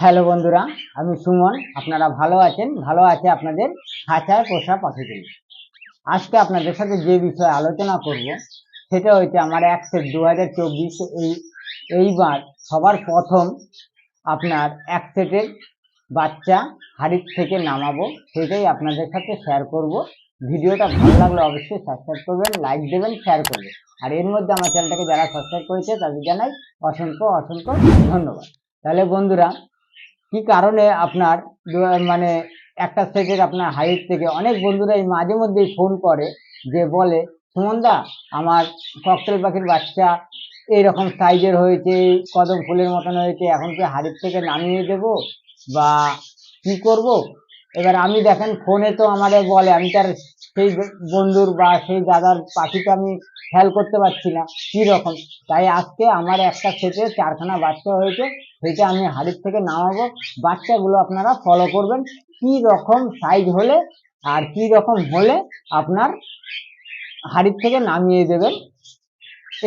Hello বন্ধুরা, আমি সুমন। আপনারা ভালো আছেন? ভালো আছে আপনাদের খাঁচায় পোষা পাখিগুলি আজকে আপনাদের সাথে যে বিষয়ে আলোচনা করব, সেটা হচ্ছে আমার এক সেট দু হাজার চব্বিশ এই, এইবার সবার প্রথম আপনার এক সেটের বাচ্চা হাড়ির থেকে নামাবো, সেটাই আপনাদের সাথে শেয়ার করব। ভিডিওটা ভালো লাগলে অবশ্যই সাবস্ক্রাইব করবেন লাইক দেবেন শেয়ার করবেন। আর এর মধ্যে আমার চ্যানেলটাকে যারা সাবস্ক্রাইব করেছে তাদের জানাই অসংখ্য অসংখ্য ধন্যবাদ। তাহলে বন্ধুরা কি কারণে আপনার মানে একটা সেটের আপনার হাইট থেকে অনেক বন্ধুরা এই মাঝে মধ্যেই ফোন করে যে বলে, সুমনদা, আমার ককটেল পাখির বাচ্চা এইরকম সাইজের হয়েছে, কদম ফুলের মতন হয়েছে, এখন কি হাড়ির থেকে নামিয়ে দেব বা কি করব? এবার আমি দেখেন ফোনে তো আমাদের বলে, আমি তার সেই বন্ধুর বা সেই দাদার পাখিকে আমি খেয়াল করতে পারছি না, কি রকম? তাই আজকে আমার একটা সেটে চারখানা বাচ্চা হয়েছে, সেটা আমি হাড়ির থেকে নামাবো। বাচ্চাগুলো আপনারা ফলো করবেন, কি রকম সাইজ হলে আর কি রকম হলে আপনার হাড়ির থেকে নামিয়ে দেবেন।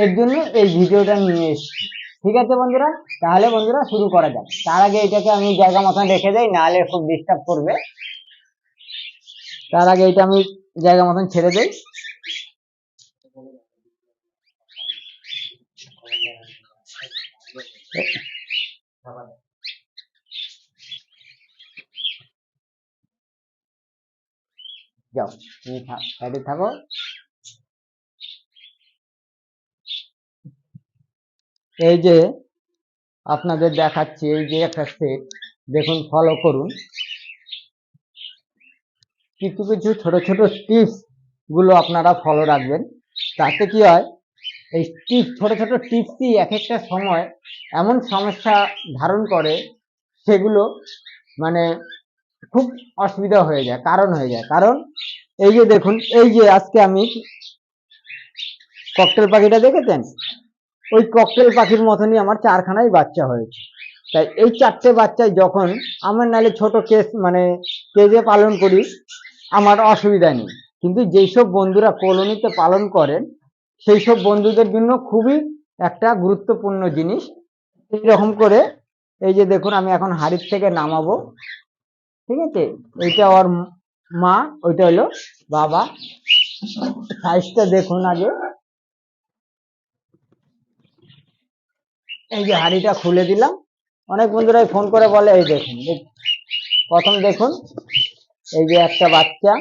এর জন্য এই ভিডিওটা নিয়ে এসেছি। ঠিক আছে বন্ধুরা? তাহলে বন্ধুরা শুরু করা যাক। তার আগে এটাকে আমি জায়গা মতন রেখে দেই, নাহলে খুব ডিস্টার্ব করবে। তার আগে এটা আমি জায়গা মতন ছেড়ে দেই। যাও, তুমি থাকো। এই যে আপনাদের দেখাচ্ছি, এই যে একটা সেট দেখুন ফলো করুন। কিছু কিছু ছোট ছোট টিপসগুলো আপনারা ফলো রাখবেন। তাতে কি হয়, এই টিপস ছোট ছোট টিপসই এক একটা সময় এমন সমস্যা ধারণ করে, সেগুলো মানে খুব অসুবিধা হয়ে যায়, কারণ হয়ে যায়। কারণ এই যে দেখুন, এই যে আজকে আমি ককটেল পাখিটা দেখেছেন? ওই ককটেল পাখির মতনই আমার চারখানাই বাচ্চা হয়েছে। তাই এই চারটে বাচ্চায় যখন, আমার নালে ছোট কেস মানে কেজে পালন করি আমার অসুবিধা নেই। কিন্তু যেই সব বন্ধুরা কলোনিতে পালন করেন সেই সব বন্ধুদের জন্য খুবই একটা গুরুত্বপূর্ণ জিনিস। এইরকম করে, এই যে দেখুন, আমি এখন হাড়ির থেকে নামাবো। ঠিক আছে? এইটা ওর মা, ওইটা হলো বাবা। সাইজটা দেখুন আগে। এই যে হাড়িটা খুলে দিলাম। অনেক বন্ধুরাই ফোন করে বলে, এই দেখুন প্রথম দেখুন। এই যে একটা বাচ্চা।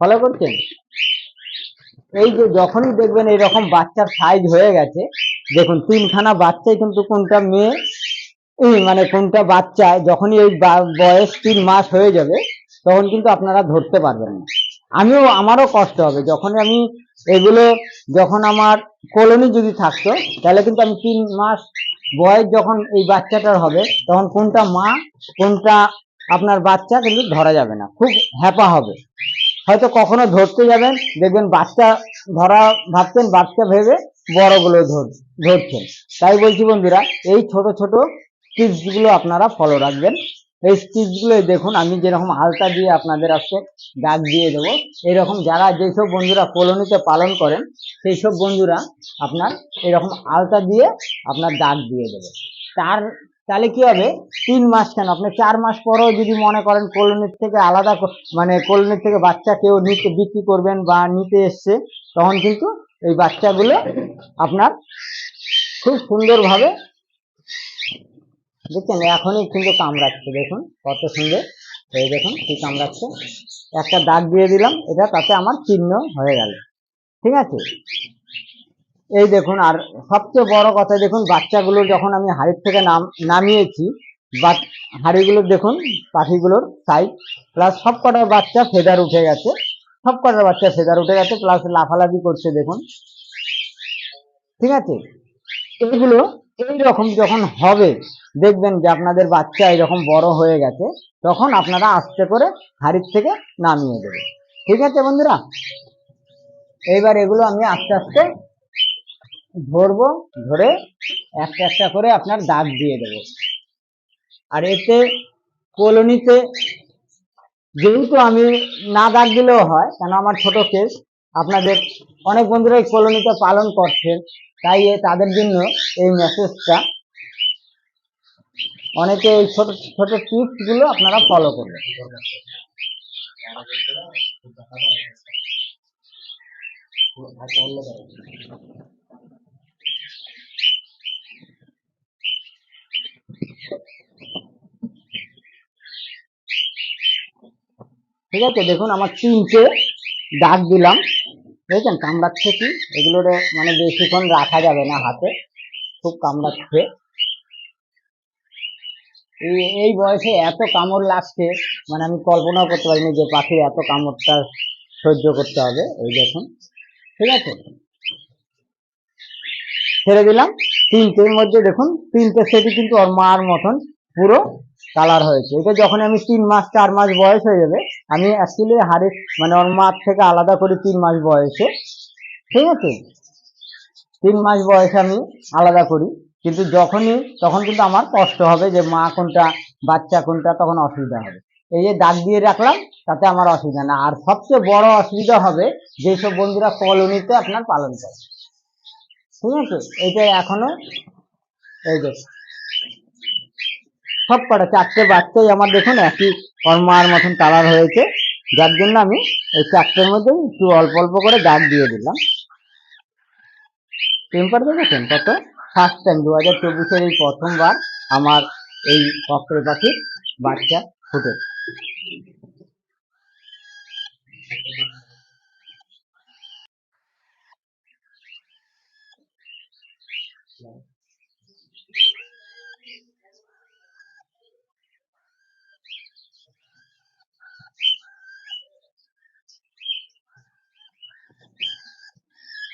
ফলো করছেন? এই যে যখনই দেখবেন এরকম বাচ্চার সাইজ হয়ে গেছে, দেখুন, তিনখানা বাচ্চাই কিন্তু কোনটা মেয়ে মানে কোনটা বাচ্চা, যখনই এই বয়স তিন মাস হয়ে যাবে, তখন কিন্তু আপনারা ধরতে পারবেন না। আমিও, আমারও কষ্ট হবে যখন আমি এগুলো, যখন আমার কলোনি যদি থাকতো, তাহলে কিন্তু আমি তিন মাস বয়স যখন এই বাচ্চাটার হবে, তখন কোনটা মা, কোনটা আপনার বাচ্চা কিন্তু ধরা যাবে না। খুব হ্যাপা হবে। হয়তো কখনো ধরতে যাবেন, দেখবেন বাচ্চা ধরা, ভাবছেন বাচ্চা ভেবে বড়গুলো ধর, ধরছেন। তাই বলছি বন্ধুরা, এই ছোট ছোট টিপসগুলো আপনারা ফলো রাখবেন। এই টিপসগুলো, দেখুন, আমি যেরকম আলতা দিয়ে আপনাদের আজকে ডাক দিয়ে দেবো, এরকম যারা যেসব বন্ধুরা কলোনিতে পালন করেন সেই সব বন্ধুরা আপনার এরকম আলতা দিয়ে আপনার দাগ দিয়ে দেবে। তার, তাহলে কি হবে? তিন মাস কেন? আপনি চার মাস পরেও যদি মনে করেন কলোনির থেকে আলাদা মানে কলোনির থেকে বাচ্চা কেউ নিতে, বিক্রি করবেন বা নিতে এসছে, তখন কিন্তু এই বাচ্চাগুলো আপনার খুব সুন্দরভাবে দেখছেন এখনই কিন্তু কামড়াচ্ছে, দেখুন, কত সুন্দর। এই দেখুন, কি কামড়াচ্ছে। একটা দাগ দিয়ে দিলাম, এটা তাতে আমার চিহ্ন হয়ে গেল। ঠিক আছে? এই দেখুন, আর সবচেয়ে বড় কথা, দেখুন, বাচ্চাগুলো যখন আমি হাড়ির থেকে নাম, নামিয়েছি বা হাড়িগুলো দেখুন, পাখিগুলোর সাইজ প্লাস সব কটার বাচ্চা ফেদার উঠে গেছে। সব কটার বাচ্চা ফেদার উঠে গেছে প্লাস লাফালাফি করছে, দেখুন। ঠিক আছে? এগুলো এই রকম যখন হবে দেখবেন যে আপনাদের বাচ্চা এরকম বড় হয়ে গেছে, তখন আপনারা আস্তে করে হাড়ির থেকে নামিয়ে দেবেন। ঠিক আছে বন্ধুরা? এইবার এগুলো আমি আস্তে আস্তে ধরবো, ধরে একটা একটা করে আপনার দাগ দিয়ে দেবো। আর এতে কলোনিতে যেহেতু আমি না দাগ দিলেও হয়, কেন আমার ছোট কেস, আপনাদের অনেক বন্ধুরা এই কলোনিতে পালন করছেন, তাই তাদের জন্য এই মেসেজটা অনেকে এই ছোট ছোট টিপসগুলো আপনারা ফলো করবেন। ঠিক আছে, দেখুন আমার তিনটে দাগ দিলাম। বুঝেছেন? কামড়াচ্ছে কি? এগুলোর মানে বেশিক্ষণ রাখা যাবে না হাতে। খুব কামড়াচ্ছে। এই বয়সে এত কামড় লাগছে মানে আমি কল্পনাও করতে পারিনি যে পাখির এত কামড়টা সহ্য করতে হবে, এই দেখুন। ঠিক আছে? ছেড়ে দিলাম। তিনটের মধ্যে দেখুন, তিনটে সেটি কিন্তু ওর মার মতন পুরো কালার হয়েছে। এটা যখন আমি তিন মাস, চার মাস বয়স হয়ে যাবে, আমি অ্যাকচুয়ালি হাড়ে মানে ওর মার থেকে আলাদা করি তিন মাস বয়সে, ঠিক আছে? তিন মাস বয়সে আমি আলাদা করি। কিন্তু যখনই, তখন কিন্তু আমার কষ্ট হবে যে মা কোনটা, বাচ্চা কোনটা, তখন অসুবিধা হবে। এই যে দাগ দিয়ে রাখলাম, তাতে আমার অসুবিধা না। আর সবচেয়ে বড় অসুবিধা হবে যেসব বন্ধুরা কলোনিতে আপনার পালন করে। ঠিক আছে? এটা এখনও, এই যে সব কটা, চারটে বাচ্চাই আমার দেখুন একই মার মতন কালার হয়েছে। যার জন্য আমি এই চারটের মধ্যে একটু অল্প অল্প করে দাগ দিয়ে দিলাম। টেম্পার দেখেছেন কত? ফার্স্ট টাইম দু হাজার চব্বিশের এই প্রথমবার আমার এই কক্রের পাখির বাচ্চা ফুটে।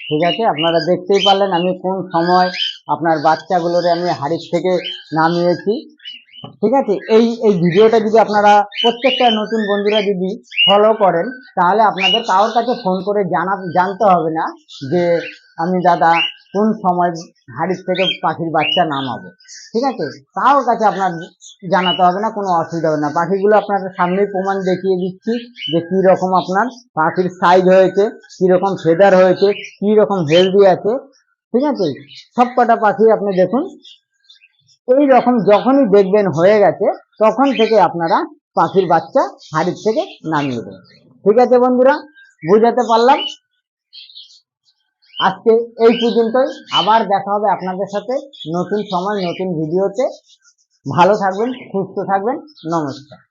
ঠিক আছে, আপনারা দেখতেই পারলেন আমি কোন সময় আপনার বাচ্চাগুলোরে আমি হাড়ির থেকে নামিয়েছি। ঠিক আছে? এই এই ভিডিওটা যদি আপনারা প্রত্যেকটা নতুন বন্ধুরা যদি ফলো করেন, তাহলে আপনাদের কারোর কাছে ফোন করে জানা, জানতে হবে না যে আমি দাদা কোন সময় হাড়ির থেকে পাখির বাচ্চা নামাবো। ঠিক আছে? কারোর কাছে আপনার জানাতে হবে না, কোনো অসুবিধা হবে না। পাখিগুলো আপনার সামনেই প্রমাণ দেখিয়ে দিচ্ছি যে কি রকম আপনার পাখির সাইজ হয়েছে কি রকম ফেদার হয়েছে কি রকম হেলদি আছে। ঠিক আছে? সব কটা পাখি আপনি দেখুন। এই রকম যখনই দেখবেন হয়ে গেছে, তখন থেকে আপনারা পাখির বাচ্চা হাড়ির থেকে নামিয়ে দেবেন। ঠিক আছে বন্ধুরা? বুঝাতে পারলাম? আজকে এই পর্যন্তই। আবার দেখা হবে আপনাদের সাথে নতুন সময়, নতুন ভিডিওতে। ভালো থাকবেন, সুস্থ থাকবেন। নমস্কার।